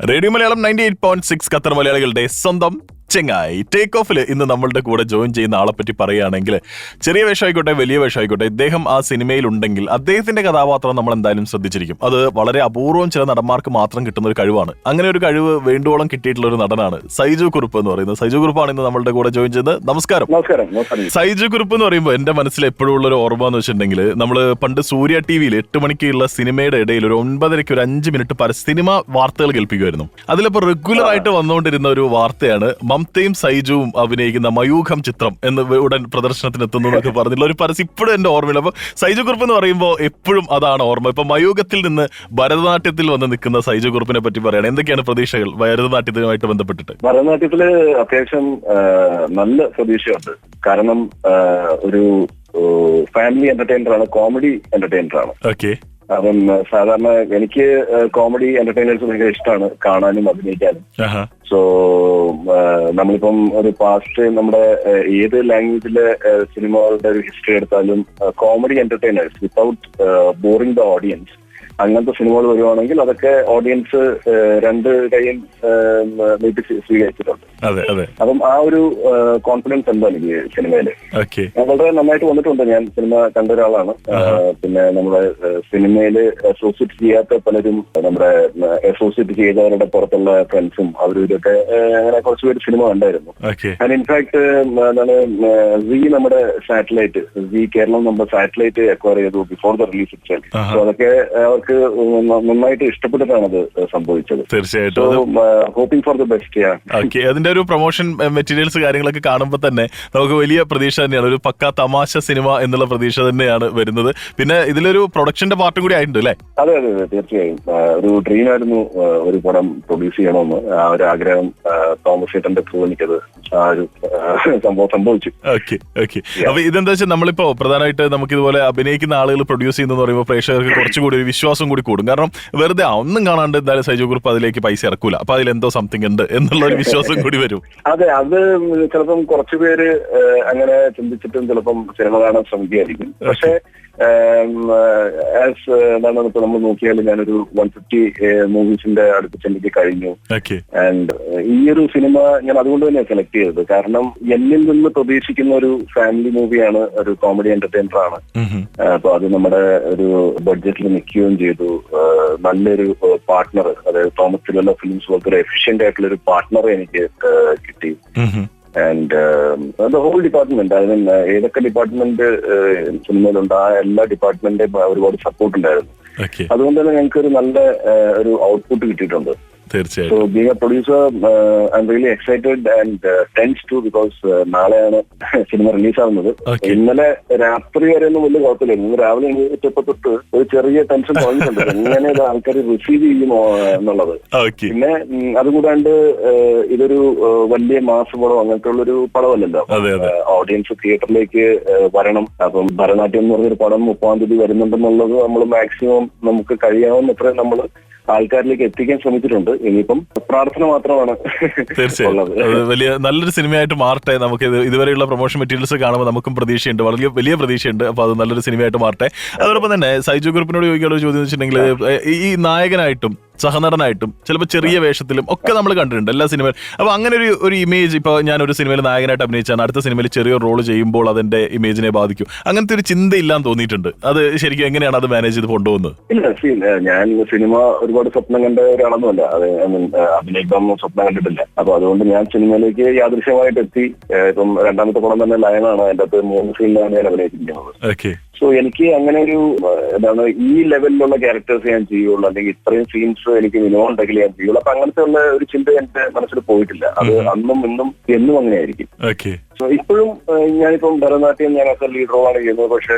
Radio Malayalam ninety eight point six Qatar മലയാളികളുടെ സ്വന്തം ചെങ്ങായി ടേക്ക് ഓഫിൽ ഇന്ന് നമ്മളുടെ കൂടെ ജോയിൻ ചെയ്യുന്ന ആളെ പറ്റി പറയുകയാണെങ്കിൽ ചെറിയ വേഷമായിക്കോട്ടെ വലിയ വേഷമായിക്കോട്ടെ ഇദ്ദേഹം ആ സിനിമയിൽ ഉണ്ടെങ്കിൽ അദ്ദേഹത്തിന്റെ കഥാപാത്രം നമ്മൾ എന്തായാലും ശ്രദ്ധിച്ചിരിക്കും. അത് വളരെ അപൂർവം ചില നടന്മാർക്ക് മാത്രം കിട്ടുന്ന ഒരു കഴിവാണ്. അങ്ങനെ ഒരു കഴിവ് വേണ്ടുവോളം കിട്ടിയിട്ടുള്ള ഒരു നടനാണ് സൈജു കുറുപ്പ് എന്ന് പറയുന്നത്. സൈജു കുറുപ്പാണ് ഇന്ന് നമ്മളുടെ കൂടെ ജോയിൻ ചെയ്യുന്നത്. നമസ്കാരം. നമസ്കാരം. നമസ്കാരം. സൈജു കുറുപ്പ് എന്ന് പറയുമ്പോൾ എന്റെ മനസ്സിൽ എപ്പോഴും ഉള്ള ഒരു ഓർമ്മ എന്ന് വെച്ചിട്ടുണ്ടെങ്കിൽ നമ്മൾ പണ്ട് സൂര്യ ടി വിയിൽ എട്ട് മണിക്കുള്ള സിനിമയുടെ ഇടയിൽ ഒരു ഒൻപതരയ്ക്ക് ഒരു അഞ്ച് മിനിറ്റ് പര സിനിമ വാർത്തകൾ കേൾപ്പിക്കുമായിരുന്നു. അതിലിപ്പോൾ റെഗുലർ ആയിട്ട് വന്നുകൊണ്ടിരുന്ന ഒരു വാർത്തയാണ് മമതയും സൈജുവും അഭിനയിക്കുന്ന മയൂഖം ചിത്രം എന്ന് ഉടൻ പ്രദർശനത്തിന് എത്തുന്നു എന്നൊക്കെ പറഞ്ഞില്ല ഒരു പരസ്യം ഇപ്പോഴും എന്റെ ഓർമ്മയില്ല. അപ്പൊ സൈജു കുറുപ്പ് എന്ന് പറയുമ്പോൾ എപ്പോഴും അതാണ് ഓർമ്മ. ഇപ്പൊ മയൂഖത്തിൽ നിന്ന് ഭരതനാട്യത്തിൽ വന്ന് നിൽക്കുന്ന സൈജു കുറുപ്പിനെ പറ്റി പറയണം എന്തൊക്കെയാണ് പ്രതീക്ഷകൾ? ഭരതനാട്യത്തിനുമായിട്ട് ബന്ധപ്പെട്ടിട്ട്. ഭരതനാട്യത്തിൽ അത്യാവശ്യം നല്ല പ്രതീക്ഷയുണ്ട്. കാരണം ഒരു ഫാമിലി എന്റർടൈനർ ആണ് കോമഡി എന്റർടൈനർ ആണ്. ഓക്കെ. അപ്പം സാധാരണ എനിക്ക് കോമഡി എന്റർടൈനേഴ്സ് ഭയങ്കര ഇഷ്ടമാണ് കാണാനും അഭിനയിക്കാനും. സോ നമ്മളിപ്പം ഒരു പാസ്റ്റ് നമ്മുടെ ഏത് ലാംഗ്വേജിലെ സിനിമകളുടെ ഒരു ഹിസ്റ്ററി എടുത്താലും comedy entertainers without boring the audience അങ്ങനത്തെ സിനിമകൾ വരുവാണെങ്കിൽ അതൊക്കെ ഓഡിയൻസ് രണ്ട് കൈയും നീട്ടി സ്വീകരിച്ചിട്ടുണ്ട്. അപ്പം ആ ഒരു കോൺഫിഡൻസ് എന്താ എനിക്ക് സിനിമയിൽ വളരെ നന്നായിട്ട് വന്നിട്ടുണ്ട്. ഞാൻ സിനിമ കണ്ട ഒരാളാണ്. പിന്നെ നമ്മുടെ സിനിമയിൽ അസോസിയേറ്റ് ചെയ്യാത്ത പലരും നമ്മുടെ അസോസിയേറ്റ് ചെയ്തവരുടെ പുറത്തുള്ള ഫ്രണ്ട്സും അവരും ഇതൊക്കെ അങ്ങനെ കുറച്ച് പേര് സിനിമ കണ്ടായിരുന്നു. ഞാൻ ആൻഡ് ഇൻഫാക്ട് എന്താണ് സി നമ്മുടെ സാറ്റലൈറ്റ് വി കേരളം നമ്മുടെ സാറ്റലൈറ്റ് അക്വയർ ചെയ്തു ബിഫോർ ദ റിലീസ് ഇറ്റ് അതൊക്കെ അവർക്ക് ന- നന്നായിട്ട് ഇഷ്ടപ്പെട്ടിട്ടാണ് അത് സംഭവിച്ചത്. തീർച്ചയായിട്ടും. Hoping for the best okay. അതിന്റെ ഒരു പ്രൊമോഷൻ മെറ്റീരിയൽസ് കാര്യങ്ങളൊക്കെ കാണുമ്പോൾ തന്നെ നമുക്ക് വലിയ പ്രതീക്ഷ തന്നെയാണ്. ഒരു പക്കാ തമാശ സിനിമ എന്നുള്ള പ്രതീക്ഷ തന്നെയാണ് വരുന്നത്. പിന്നെ ഇതിലൊരു പ്രൊഡക്ഷന്റെ പാർട്ടും കൂടി ആയിട്ടുണ്ട് അല്ലേ? അതെ അതെ അതെ തീർച്ചയായും. ഒരു ഡ്രീം ആയിരുന്നു ഒരു പടം പ്രൊഡ്യൂസ് ചെയ്യണമെന്ന്. ആ ഒരു ആഗ്രഹം ആ, തോമസ് ചേട്ടന്റെ ത്രൂ എനിക്കത് ആ ഒരു സംഭവം സംഭവിച്ചു. Okay okay. അപ്പൊ ഇതെന്താ വെച്ചാൽ നമ്മളിപ്പോ പ്രധാനമായിട്ട് നമുക്ക് ഇതുപോലെ അഭിനയിക്കുന്ന ആളുകൾ പ്രൊഡ്യൂസ് ചെയ്യുന്ന പറയുമ്പോൾ പ്രേക്ഷകർക്ക് കുറച്ചുകൂടി ഒരു വിശ്വാസം കൂടി കൂടും. കാരണം വെറുതെ ഒന്നും കാണാണ്ട് എന്തായാലും സൈജു ഗ്രൂപ്പ് അതിലേക്ക് പൈസ ഇറക്കൂല. അപ്പൊ അതിൽ എന്തോ സംതിങ് ഉണ്ട് എന്നുള്ള ഒരു വിശ്വാസം കൂടി വരും. അതെ അത് ചിലപ്പം കുറച്ചു പേര് അങ്ങനെ ചിന്തിച്ചിട്ടും ചിലപ്പം സിനിമ കാണാൻ ശ്രമിക്കുകയായിരിക്കും. പക്ഷേ ആസ് എന്താണ് ഇപ്പൊ നമ്മൾ നോക്കിയാൽ ഞാനൊരു വൺ ഫിഫ്റ്റി മൂവീസിന്റെ അടുത്ത് ചെന്നിക്ക് കഴിഞ്ഞു. ആൻഡ് ഈ ഒരു സിനിമ ഞാൻ അതുകൊണ്ട് തന്നെ സെലക്ട് ചെയ്തത്. കാരണം എന്നിൽ നിന്ന് പ്രതീക്ഷിക്കുന്ന ഒരു ഫാമിലി മൂവിയാണ് ഒരു കോമഡി എന്റർടൈനർ ആണ്. അപ്പൊ അത് നമ്മുടെ ഒരു ബഡ്ജറ്റിൽ നിൽക്കുകയും ചെയ്തു. നല്ലൊരു പാർട്ട്ണർ അതായത് തോമസ് തിരുവല്ല ഫിലിംസ് പോലത്തെ ഒരു എഫിഷ്യന്റ് ആയിട്ടുള്ള ഒരു പാർട്ട്ണറെ എനിക്ക് കിട്ടി. And the whole department I mean ഏതൊക്കെ ഡിപ്പാർട്ട്മെന്റ് സിനിമയിലുണ്ട് ആ എല്ലാ ഡിപ്പാർട്ട്മെന്റിന്റെയും ഒരുപാട് സപ്പോർട്ട് ഉണ്ടായിരുന്നു. അതുകൊണ്ട് തന്നെ ഞങ്ങൾക്ക് ഒരു നല്ല ഒരു ഔട്ട്പുട്ട് കിട്ടിയിട്ടുണ്ട്. So being a producer I'm really excited and tense too because നാളെയാണ് സിനിമ റിലീസ് ആവുന്നത്. ഇന്നലെ രാത്രി വരെ ഒന്നും വലിയ കുഴപ്പമില്ലായിരുന്നു ഇന്ന് രാവിലെ എണീറ്റപ്പോ തൊട്ട് ഒരു ചെറിയ ടെൻഷൻ തുടങ്ങിയിട്ടുണ്ട്. എങ്ങനെ ഇത് ആൾക്കാർ റിസീവ് ചെയ്യുമോ എന്നുള്ളത്. പിന്നെ അതുകൂടാണ്ട് ഇതൊരു വലിയ മാസ പടം അങ്ങനത്തെ ഉള്ളൊരു പടമല്ലല്ലോ. ഓഡിയൻസ് തിയേറ്ററിലേക്ക് വരണം. അപ്പം ഭരതനാട്യം എന്ന് പറഞ്ഞൊരു പടം മുപ്പാം തീയതി വരുന്നുണ്ടെന്നുള്ളത് നമ്മൾ മാക്സിമം നമുക്ക് കഴിയാവുന്നത്ര നമ്മൾ ആൾക്കാരിലേക്ക് എത്തിക്കാൻ ശ്രമിച്ചിട്ടുണ്ട്. ഇനിയിപ്പം പ്രാർത്ഥന മാത്രമാണ് തീർച്ചയായും. വലിയ നല്ലൊരു സിനിമയായിട്ട് മാറട്ടെ. നമുക്ക് ഇതുവരെയുള്ള പ്രൊമോഷൻ മെറ്റീരിയൽസ് കാണുമ്പോൾ നമുക്കും പ്രതീക്ഷയുണ്ട്. വളരെ വലിയ പ്രതീക്ഷയുണ്ട്. അപ്പൊ അത് നല്ലൊരു സിനിമയായിട്ട് മാറട്ടെ. അതോടൊപ്പം തന്നെ സൈജു ഗ്രൂപ്പിനോട് ചോദിക്കാനുള്ള ചോദ്യം വെച്ചിട്ടുണ്ടെങ്കിൽ ഈ നായകനായിട്ടും സഹനടനായിട്ടും ചിലപ്പോൾ ചെറിയ വേഷത്തിലും ഒക്കെ നമ്മൾ കണ്ടിട്ടുണ്ട് എല്ലാ സിനിമയിലും അപ്പോൾ അങ്ങനെ ഒരു ഒരു ഇമേജ് ഇപ്പോൾ ഞാൻ ഒരു സിനിമയിൽ നായകനായിട്ട് അഭിനയിച്ചാണ് അടുത്ത സിനിമയിൽ ചെറിയ റോൾ ചെയ്യുമ്പോൾ അതിന്റെ ഇമേജിനെ ബാധിക്കും. അങ്ങനത്തെ ഒരു ചിന്ത ഇല്ലാന്ന് തോന്നിയിട്ടുണ്ട്. അത് ശരിക്കും എങ്ങനെയാണ് അത് മാനേജ് ചെയ്ത് കൊണ്ടുപോകുന്നത്? ഇല്ല ഞാൻ സിനിമ ഒരുപാട് സ്വപ്നം കണ്ട ഒരാളൊന്നുമല്ല. അത് I അഭിനയിക്കാൻ സ്വപ്നം കണ്ടിട്ടില്ല. അപ്പൊ അതുകൊണ്ട് ഞാൻ സിനിമയിലേക്ക് യാദൃശ്യമായിട്ട് എത്തി. ഇപ്പം രണ്ടാമത്തെ പടം തന്നെ ലയനാണ്. അതിന്റെ അകത്ത് മൂന്ന് സീനിലാണ് ഞാൻ അഭിനയിച്ചിരിക്കുന്നത്. ഓക്കെ സോ എനിക്ക് അങ്ങനെ ഒരു എന്താണ് ഈ ലെവലിലുള്ള ക്യാരക്ടേഴ്സ് ഞാൻ ചെയ്യുള്ളൂ. അല്ലെങ്കിൽ ഇത്രയും സീൻസ് എനിക്ക് വിനോദം ഉണ്ടെങ്കിൽ ഞാൻ ചെയ്യുള്ളൂ. അപ്പൊ അങ്ങനത്തെ ഉള്ള ഒരു ചിന്ത എന്റെ മനസ്സിൽ പോയിട്ടില്ല. അത് അന്നും ഇന്നും എന്നും അങ്ങനെയായിരിക്കും. ഇപ്പോഴും ഞാനിപ്പം ഭരതനാട്യം ഞാൻ അത്ര ലീഡ് റോളാണ് ചെയ്യുന്നത്. പക്ഷേ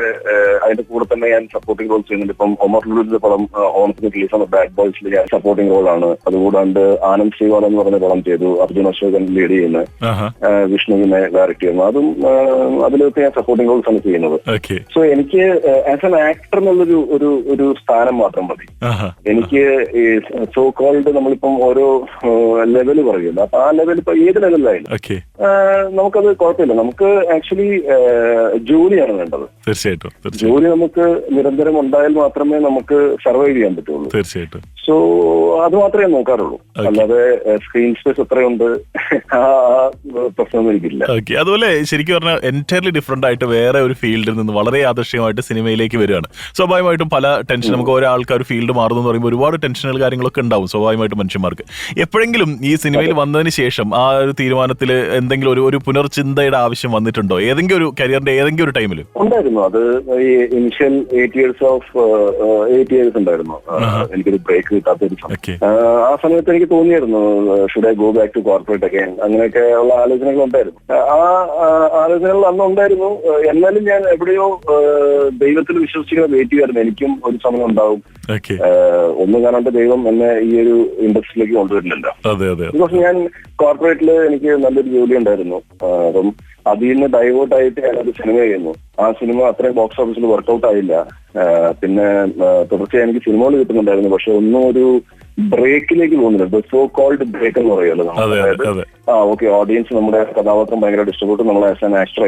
അതിന്റെ കൂടെ തന്നെ ഞാൻ സപ്പോർട്ടിംഗ് റോൾ ചെയ്യുന്നുണ്ട്. ഇപ്പം ഒമർ ലുലുവിന്റെ പടം ഓണത്തിന് റിലീസ് ആണ്. ബാഡ് ബോയ്സിൽ ഞാൻ സപ്പോർട്ടിംഗ് റോളാണ് അതുകൂടാണ്ട് ആനന്ദ് ശ്രീവാൾ എന്ന് പറഞ്ഞ പടം ചെയ്തു. അർജുൻ അശോകൻ ലീഡ് ചെയ്യുന്ന വിഷ്ണുവിനെ ഡയറക്ട് ചെയ്യുന്നു. അതും അതിലൊക്കെ ഞാൻ സപ്പോർട്ടിംഗ് റോൾസ് ആണ് ചെയ്യുന്നത്. സോ എനിക്ക് ആസ് എൻ ആക്ടർ എന്നുള്ളൊരു ഒരു ഒരു സ്ഥാനം മാത്രം മതി. എനിക്ക് സോ കോൾഡ് നമ്മളിപ്പം ഓരോ ലെവൽ പറയുന്നു അപ്പൊ ആ ലെവൽ ഇപ്പൊ ഏത് ലെവലിലായാലും നമുക്കത് കുഴപ്പമില്ല. നമുക്ക് ആക്ച്വലി ജോലിയാണ് വേണ്ടത്. തീർച്ചയായിട്ടും ജോലി നമുക്ക് നിരന്തരം ഉണ്ടായാൽ മാത്രമേ നമുക്ക് സർവൈവ് ചെയ്യാൻ പറ്റുള്ളൂ. തീർച്ചയായിട്ടും. സോ അത് മാത്രമേ നോക്കാറുള്ളൂ. അല്ലാതെ സ്ക്രീൻ സ്പേസ് എത്രയുണ്ട് ആ ആ പ്രശ്നമൊന്നും എനിക്കില്ല. ഓക്കെ അതുപോലെ ശരിക്കും പറഞ്ഞാൽ എന്റയർലി ഡിഫറെന്റ് ആയിട്ട് വേറെ ഒരു ഫീൽഡിൽ നിന്ന് വളരെ ആദർശികമായിട്ട് സിനിമയിലേക്ക് വരികയാണ്. സ്വാഭാവികമായിട്ടും പല ടെൻഷൻ നമുക്ക് ഓരോ ആൾക്കാർ ഒരു ഫീൽഡ് മാറുന്നു എന്ന് പറയുമ്പോൾ ഒരുപാട് ടെൻഷനുകൾ കാര്യങ്ങളൊക്കെ ഉണ്ടാവും സ്വാഭാവികമായിട്ടും മനുഷ്യന്മാർക്ക്. എപ്പോഴെങ്കിലും ഈ സിനിമയിൽ വന്നതിന് ശേഷം ആ ഒരു തീരുമാനത്തിൽ എന്തെങ്കിലും ഒരു ഒരു പുനർചിന്തയുടെ ആവശ്യം വന്നിട്ടുണ്ടോ? ഏതെങ്കിലും ഒരു കരിയറിന്റെ ഏതെങ്കിലും ഒരു ടൈമിൽ ഉണ്ടായിരുന്നു. അത് ഈ initial eight years of eight years ഉണ്ടായിരുന്നു. എനിക്കൊരു ബ്രേക്ക് കിട്ടാത്ത സമയം. ഓക്കെ ആ, സമയത്ത് എനിക്ക് തോന്നിയായിരുന്നു should I go back to corporate ഒക്കെ അങ്ങനെയൊക്കെ ഉള്ള ആലോചനകൾ ഉണ്ടായിരുന്നു. ആ ആലോചനകൾ അന്ന് ഉണ്ടായിരുന്നു. എന്നാലും ഞാൻ എവിടെയോ ദൈവത്തിൽ വിശ്വസിക്കുന്ന വെയിറ്റ് ചെയ്യുമായിരുന്നു എനിക്കും ഒരു സമയം ഉണ്ടാവും. ഒന്നും കാണാണ്ട് ദൈവം എന്നെ ഈ ഒരു ഇൻഡസ്ട്രിയിലേക്ക് കൊണ്ടുവരില്ലല്ലോ. അതെ ബിക്കോസ് ഞാൻ കോർപ്പറേറ്റിൽ എനിക്ക് നല്ലൊരു ജോലി ഉണ്ടായിരുന്നു. അപ്പം അതിൽ നിന്ന് ഡൈവേർട്ട് ആയിട്ട് ഞാനൊരു സിനിമ ചെയ്യുന്നു. ആ സിനിമ അത്രയും ബോക്സ് ഓഫീസിൽ വർക്കൗട്ട് ആയില്ല. പിന്നെ തുടർച്ചയായി എനിക്ക് സിനിമകൾ കിട്ടുന്നുണ്ടായിരുന്നു. പക്ഷെ ഒന്നും ഒരു ബ്രേക്കിലേക്ക് പോകുന്നില്ല. സോ കോൾഡ് ബ്രേക്ക് എന്ന് പറയുമല്ലോ നമ്മൾ. ആ ഓക്കെ ഓഡിയൻസ് നമ്മുടെ കഥാപാത്രം ഭയങ്കരമായിട്ട് ഇഷ്ടപ്പെട്ടു നമ്മൾ ആസ് ആൻ ആക്ടർ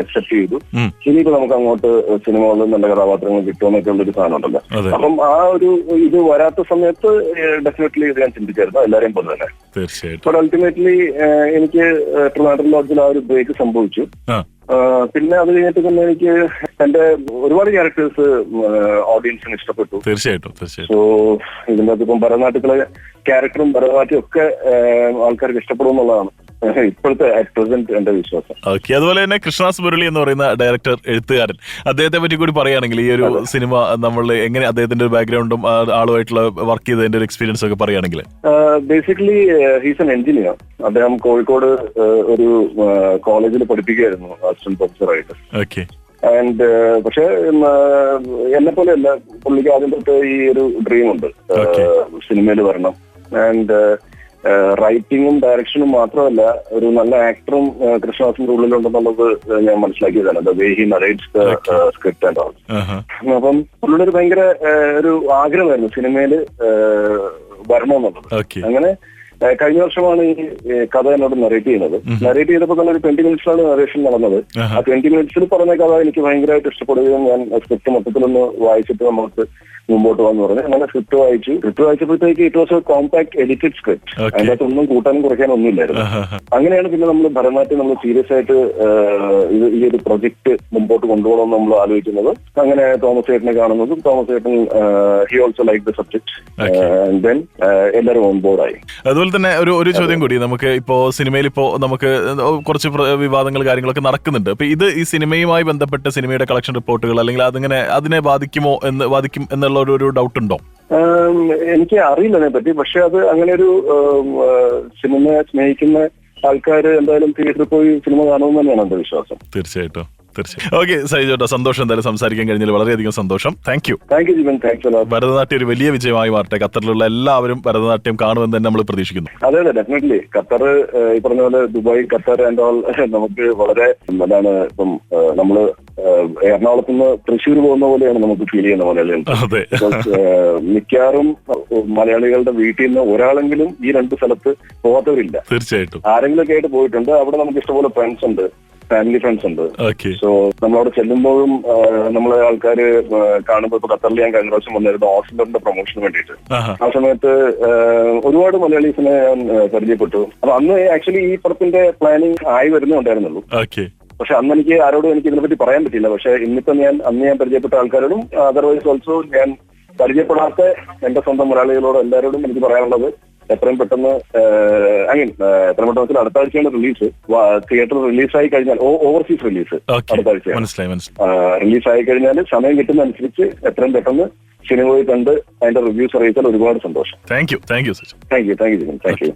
അക്സെപ്റ്റ് ചെയ്തു. ഇനിയിപ്പോ നമുക്ക് അങ്ങോട്ട് സിനിമകളിൽ നല്ല കഥാപാത്രങ്ങൾ കിട്ടുമെന്നൊക്കെ ഉള്ളൊരു സാധനം ഉണ്ടല്ലോ. അപ്പം ആ ഒരു ഇത് വരാത്ത സമയത്ത് ഡെഫിനറ്റ്ലി ഇത് ഞാൻ ചിന്തിച്ചായിരുന്നു. എല്ലാരെയും പോലെ തന്നെ. ബട്ട് അൾട്ടിമേറ്റ്ലി എനിക്ക് ട്രിവാൻഡ്രം ലോഡ്ജിൽ ആ ഒരു ബ്രേക്ക് സംഭവിച്ചു. പിന്നെ അത് കഴിഞ്ഞിട്ട് തന്നെ എനിക്ക് എന്റെ ഒരുപാട് ക്യാരക്ടേഴ്സ് ഓഡിയൻസിന് ഇഷ്ടപ്പെട്ടു. തീർച്ചയായിട്ടും തീർച്ചയായിട്ടും. സോ ഇതിന്റെ അകത്ത് ഇപ്പം ഭരതനാട്യത്തിലെ ക്യാരക്ടറും ഭരതനാട്യം ഒക്കെ ആൾക്കാർക്ക് ഇഷ്ടപ്പെടും എന്നുള്ളതാണ്. ഇപ്പോഴത്തെ അറ്റ് പ്രസന്റ് എന്റെ വിശ്വാസം. ഓക്കെ അതുപോലെ തന്നെ കൃഷ്ണാസ് മുരളി എന്ന് പറയുന്ന ഡയറക്ടർ എഴുത്തുകാരൻ. അദ്ദേഹത്തെ പറ്റി കൂടി പറയുകയാണെങ്കിൽ ഈ ഒരു സിനിമ നമ്മൾ എങ്ങനെ അദ്ദേഹത്തിന്റെ ബാക്ക്ഗ്രൗണ്ടും ആളുമായിട്ടുള്ള വർക്ക് ചെയ്തതിന്റെ ഒരു എക്സ്പീരിയൻസ് ഒക്കെ പറയുകയാണെങ്കിൽ? ബേസിക്കലി ഹീസ് എൻ എഞ്ചിനീയർ അദ്ദേഹം കോഴിക്കോട് ഒരു കോളേജിൽ പഠിപ്പിക്കുകയായിരുന്നു അസിസ്റ്റന്റ് പ്രൊഫസറായിട്ട് ഓക്കെ ആൻഡ് പക്ഷെ എന്നെ പോലെയല്ല പുള്ളിക്ക് ആദ്യം തൊട്ട് ഈ ഒരു ഡ്രീം ഉണ്ട്. സിനിമയിൽ വരണം. ആൻഡ് റൈറ്റിങ്ങും ഡയറക്ഷനും മാത്രമല്ല ഒരു നല്ല ആക്ടറും കൃഷ്ണദാസിന്റെ ഉള്ളിലുണ്ടെന്നുള്ളത് ഞാൻ മനസ്സിലാക്കിയതാണ്. The way he narrates the script and all അപ്പം പുള്ളിയുടെ ഒരു ഭയങ്കര ഒരു ആഗ്രഹമായിരുന്നു സിനിമയിൽ വരണമെന്നുള്ളത്. അങ്ങനെ കഴിഞ്ഞ വർഷമാണ് ഈ കഥ എന്നോട് നറേറ്റ് ചെയ്യുന്നത് നറേറ്റ് ചെയ്തപ്പോൾ തന്നെ ഒരു ട്വന്റി മിനിറ്റ്സിലാണ് നറേഷൻ നടന്നത്. ആ ട്വന്റി മിനിറ്റ്സിൽ പറഞ്ഞ കഥ എനിക്ക് ഭയങ്കരമായിട്ട് ഇഷ്ടപ്പെടുകയും ഞാൻ സ്ക്രിപ്റ്റ് മൊത്തത്തിലൊന്ന് വായിച്ചിട്ട് നമുക്ക് മുമ്പോട്ട് പോകാന്ന് പറഞ്ഞു. അങ്ങനെ സ്ക്രിപ്റ്റ് വായിച്ചു. Script വായിച്ചപ്പോഴത്തേക്ക് it was a compact edited script. അതിന്റെ അകത്ത് ഒന്നും കൂട്ടാനും കുറയ്ക്കാനും ഒന്നുമില്ലായിരുന്നു. അങ്ങനെയാണ് പിന്നെ നമ്മൾ ഭരതനാട്യം നമ്മൾ സീരിയസ് ആയിട്ട് ഇത് ഈ ഒരു പ്രൊജക്ട് മുമ്പോട്ട് കൊണ്ടുപോകണം നമ്മൾ ആലോചിക്കുന്നത്. അങ്ങനെ തോമസ് ചേട്ടനെ കാണുന്നതും തോമസ് ചേട്ടൻ he also like the subject then എല്ലാവരും ഓൺ ബോർഡായി അതുപോലെ തന്നെ ഒരു ഒരു ചോദ്യം കൂടി. നമുക്ക് ഇപ്പോ സിനിമയിൽ ഇപ്പോ നമുക്ക് കുറച്ച് വിവാദങ്ങൾ കാര്യങ്ങളൊക്കെ നടക്കുന്നുണ്ട്. അപ്പൊ ഇത് ഈ സിനിമയുമായി ബന്ധപ്പെട്ട സിനിമയുടെ കളക്ഷൻ റിപ്പോർട്ടുകൾ അല്ലെങ്കിൽ അതിങ്ങനെ അതിനെ ബാധിക്കുമോ എന്ന് ബാധിക്കും എന്നുള്ള ഒരു ഒരു ഡൗട്ട് ഉണ്ടോ? എനിക്ക് അറിയില്ല അതിനെ പറ്റി പക്ഷെ അത് അങ്ങനെ ഒരു സിനിമയെ സ്നേഹിക്കുന്ന ആൾക്കാർ എന്തായാലും തിയേറ്ററിൽ പോയി സിനിമ കാണുമെന്ന് തന്നെയാണ് എന്റെ വിശ്വാസം. തീർച്ചയായിട്ടും. തീർച്ചയായും. ഓക്കെ സൈജോട്ടോ സന്തോഷം. എന്തായാലും സംസാരിക്കാൻ കഴിഞ്ഞാൽ വളരെയധികം സന്തോഷം. Thank you thank you Jeevan thanks a lot Bharathanatyam ഒരു വലിയ വിജയമായി മാറട്ടെ. ഖത്തറിലുള്ള എല്ലാവരും ഭരതനാട്യം കാണുമെന്ന് തന്നെ നമ്മൾ പ്രതീക്ഷിക്കുന്നു. അതെ അതെ ഡെഫിനറ്റ്ലി ഖത്തർ ഈ പറഞ്ഞ പോലെ ദുബായ് ഖത്തർ ആൻഡ് ഓൾ നമുക്ക് വളരെ എന്താണ് ഇപ്പം നമ്മൾ എറണാകുളത്ത് നിന്ന് തൃശ്ശൂർ പോകുന്ന പോലെയാണ് നമുക്ക് ഫീൽ ചെയ്യുന്ന പോലെ മിക്കവാറും മലയാളികളുടെ വീട്ടിൽ നിന്ന് ഒരാളെങ്കിലും ഈ രണ്ട് സ്ഥലത്ത് പോകാത്തവരില്ല തീർച്ചയായിട്ടും. ആരെങ്കിലും ഒക്കെ ആയിട്ട് പോയിട്ടുണ്ട്. അവിടെ നമുക്ക് ഇഷ്ടംപോലെ ഫ്രണ്ട്സ് ഉണ്ട്. ഫാമിലി ഫ്രണ്ട്സ് ഉണ്ട്. സോ നമ്മൾ അവിടെ ചെല്ലുമ്പോഴും നമ്മളെ ആൾക്കാർ കാണുമ്പോൾ ഇപ്പൊ ഖത്തറിൽ ഞാൻ കഴിഞ്ഞ പ്രാവശ്യം വന്നിരുന്നു ഓസ്ലറിന്റെ പ്രൊമോഷന് വേണ്ടിയിട്ട്. ആ സമയത്ത് ഒരുപാട് മലയാളീസിനെ ഞാൻ പരിചയപ്പെട്ടു. അപ്പൊ അന്ന് ആക്ച്വലി ഈ പടത്തിന്റെ പ്ലാനിങ് ആയി വരുന്നുണ്ടായിരുന്നുള്ളൂ പക്ഷെ അന്ന് എനിക്ക് ആരോടും എനിക്ക് ഇതിനെപ്പറ്റി പറയാൻ പറ്റില്ല പക്ഷെ ഇന്നിപ്പോ ഞാൻ അന്ന് ഞാൻ പരിചയപ്പെട്ട ആൾക്കാരോടും അതർവൈസ് ഓൾസോ ഞാൻ പരിചയപ്പെടാത്ത എന്റെ സ്വന്തം മലയാളികളോട് എല്ലാവരോടും എനിക്ക് പറയാനുള്ളത് എത്രയും പെട്ടെന്ന് ഐ മീൻ എത്രയും പെട്ടെന്ന് വെച്ചാൽ അടുത്ത ആഴ്ചയാണ് റിലീസ്. തിയേറ്റർ റിലീസായി കഴിഞ്ഞാൽ ഓവർസീസ് റിലീസ് അടുത്ത ആഴ്ച മനസ്സിലായി മനസ്സിലായി. റിലീസ് ആയി കഴിഞ്ഞാൽ സമയം കിട്ടുന്ന അനുസരിച്ച് എത്രയും പെട്ടെന്ന് സിനിമ പോയി കണ്ട് അതിന്റെ റിവ്യൂസ് അറിയിച്ചാൽ ഒരുപാട് സന്തോഷം. Thank you thank you Sachin. Thank you thank you thank you